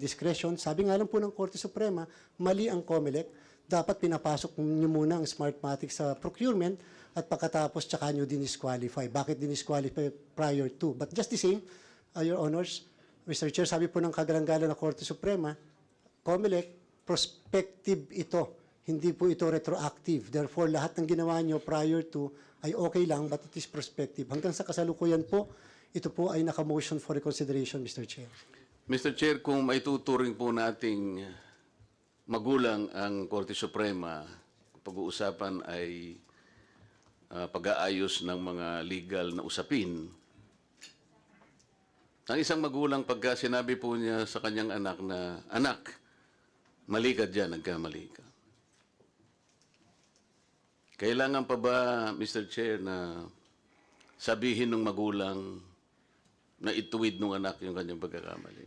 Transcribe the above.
discretion. Sabi nga lang po ng Korte Suprema, mali ang COMELEC. Dapat pinapasok niyo muna ang Smartmatic sa procurement at pagkatapos tsaka niyo dinisqualify. Bakit dinisqualify prior to? But just the same, uh, Your Honors, Mr. Chair, sabi po ng kagalanggalan ng Korte Suprema, COMELEC, prospective ito. Hindi po ito retroactive. Therefore, lahat ng ginawa niyo prior to ay okay lang, but it is prospective. Hanggang sa kasalukuyan po, ito po ay naka-motion for reconsideration, Mr. Chair. Mr. Chair, kung may tuturing po nating magulang ang Korte Suprema, pag-uusapan ay ah, pag-aayos ng mga legal na usapin, ang isang magulang pagka sinabi po niya sa kanyang anak na, Anak, mali ka dyan, nagkamali ka. Kailangan pa ba, Mr. Chair, na sabihin ng magulang na ituwid ng anak yung kanyang pagkakamali?